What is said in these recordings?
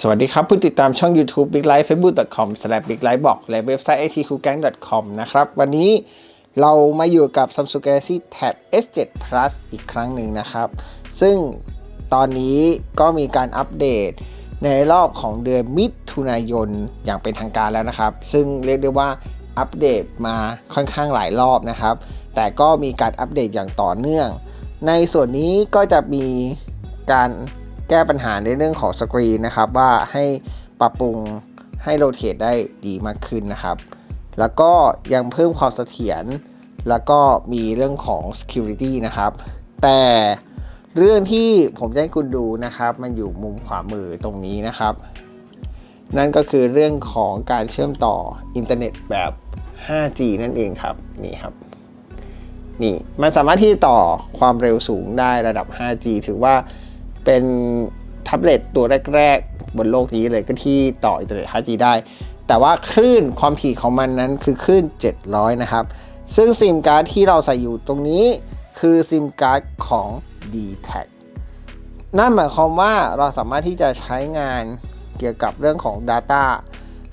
สวัสดีครับ ผู้ติดตามช่อง YouTube Big Life Facebook.com Big Life บอกและเว็บไซต์ itcoolgang.com นะครับ วันนี้เรามาอยู่กับ Samsung Galaxy Tab S7 Plus อีกครั้งหนึ่งนะครับ ซึ่งตอนนี้ก็มีการอัปเดตในรอบของเดือนมิถุนายนอย่างเป็นทางการแล้วนะครับ ซึ่งเรียกได้ว่าอัปเดตมาค่อนข้างหลายรอบนะครับ แต่ก็มีการอัปเดตอย่างต่อเนื่อง ในส่วนนี้ก็จะมีการ แก้ปัญหาในเรื่องของสกรีนนะครับ ว่าให้ปรับปรุงให้โรเตทได้ดีมากขึ้นนะครับ แล้วก็ยังเพิ่มความเสถียรแล้วก็มีเรื่องของ security นะครับ แต่เรื่องที่ผมจะให้คุณดูนะครับ มันอยู่มุมขวามือตรงนี้นะครับ นั่นก็คือเรื่องของการเชื่อมต่ออินเทอร์เน็ตแบบ 5G นั่นเองครับนี่ครับนี่มันสามารถที่ต่อความเร็วสูงได้ระดับ 5G ถือว่า เป็นแท็บเล็ตตัวแรก ๆ บนโลกนี้เลยก็ที่ต่ออินเทอร์เน็ต 5G ได้ แต่ว่าคลื่นความถี่ของมันนั้นคือคลื่น 700 นะครับ ซึ่งซิมการ์ดที่เราใส่อยู่ตรงนี้คือซิมการ์ดของ d t a c นั่นหมายความว่าเราสามารถที่จะใช้งานเกี่ยวกับเรื่องของ Data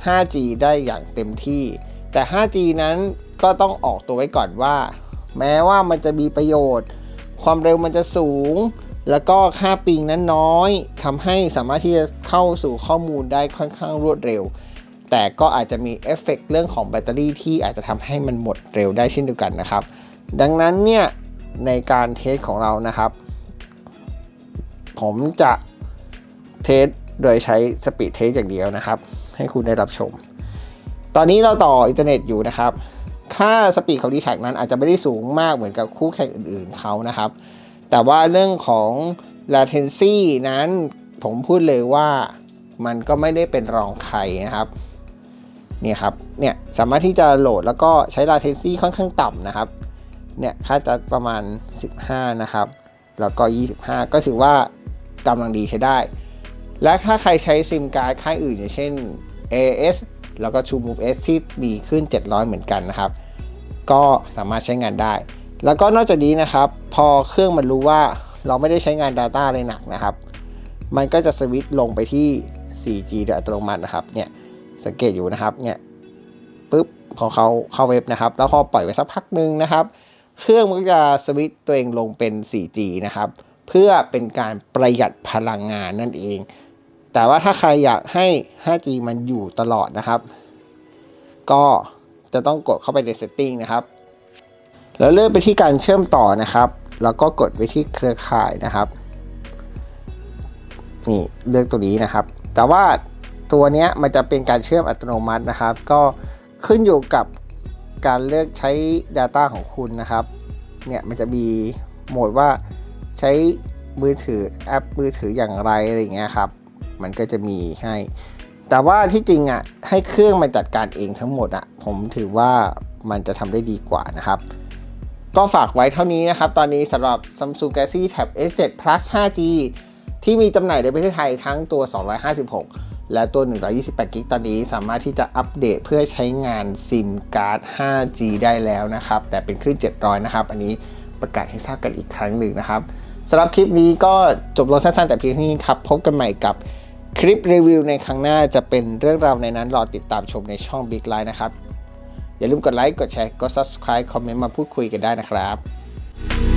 5G ได้อย่างเต็มที่ แต่ 5G นั้นก็ต้องออกตัวไว้ก่อนว่า แม้ว่ามันจะมีประโยชน์ ความเร็วมันจะสูง แล้วก็ค่าปิงนั้นน้อยทำให้สามารถที่จะเข้าสู่ข้อมูลได้ค่อนข้างรวดเร็ว แต่ก็อาจจะมีเอฟเฟกต์เรื่องของแบตเตอรี่ที่อาจจะทำให้มันหมดเร็วได้เช่นเดียวกันนะครับ ดังนั้นเนี่ยในการเทสของเรานะครับ ผมจะเทสโดยใช้สปีดเทสอย่างเดียวนะครับ ให้คุณได้รับชม ตอนนี้เราต่ออินเทอร์เน็ตอยู่นะครับ ค่าสปีดของ d t แท็นั้นอาจจะไม่ได้สูงมากเหมือนกับคู่แข่งอื่นๆเขานะครับ แต่ว่าเรื่องของ latency นั้นผมพูดเลยว่ามันก็ไม่ได้เป็นรองใครนะครับเนี่ยครับเนี่ยสามารถที่จะโหลดแล้วก็ใช้ latency ค่อนข้างต่ำนะครับเนี่ยค่าจะประมาณ 15 นะครับ แล้วก็ 25 ก็ถือว่ากำลังดีใช้ได้ และถ้าใครใช้ซิมการ์ดค่ายอื่นอย่างเช่น AS แล้วก็ TrueMove S ที่มีขึ้น 700 เหมือนกันนะครับ ก็สามารถใช้งานได้ แล้วก็นอกจากนี้นะครับ พอเครื่องมันรู้ว่าเราไม่ได้ใช้งาน Data เลยหนักนะครับ มันก็จะสวิตช์ลงไปที่ 4G โดยอัตโนมัตินะครับ เนี่ย สังเกตอยู่นะครับเนี่ยปุ๊บพอเขาเข้าเว็บนะครับ แล้วพอปล่อยไว้สักพักหนึ่งนะครับ เครื่องมันก็จะสวิตช์ตัวเองลงเป็น 4G นะครับ เพื่อเป็นการประหยัดพลังงานนั่นเอง แต่ว่าถ้าใครอยากให้ 5G มันอยู่ตลอดนะครับ ก็จะต้องกดเข้าไปใน setting นะครับ แล้วเลื่อนไปที่การเชื่อมต่อนะครับ แล้วก็กดไปที่เครือข่ายนะครับ นี่เลือกตัวนี้นะครับ แต่ว่าตัวนี้มันจะเป็นการเชื่อมอัตโนมัตินะครับ ก็ขึ้นอยู่กับการเลือกใช้ Data ของคุณนะครับ เนี่ยมันจะมีโหมดว่าใช้มือถือแอปมือถืออย่างไรอะไรเงี้ยครับ มันก็จะมีให้ แต่ว่าที่จริงอะให้เครื่องมันจัดการเองทั้งหมดอะผมถือว่ามันจะทำได้ดีกว่านะครับ ก็ฝากไว้เท่านี้นะครับ ตอนนี้สำหรับ Samsung Galaxy Tab S7 Plus 5G ที่มีจำหน่ายในประเทศไทยทั้งตัว 256 และตัว 128กิกตอนนี้สามารถที่จะอัปเดตเพื่อใช้งานซิมการ์ด 5G ได้แล้วนะครับ แต่เป็นคลื่น 700 นะครับ อันนี้ประกาศให้ทราบกันอีกครั้งหนึ่งนะครับสำหรับคลิปนี้ก็จบลงสั้นๆ แต่เพียงเท่านี้ครับ พบกันใหม่กับคลิปรีวิวในครั้งหน้าจะเป็นเรื่องราวในนั้นรอติดตามชมในช่อง Big Line นะครับ อย่าลืมกดไลค์กดแชร์กด subscribe คอมเมนต์มาพูดคุยกันได้นะครับ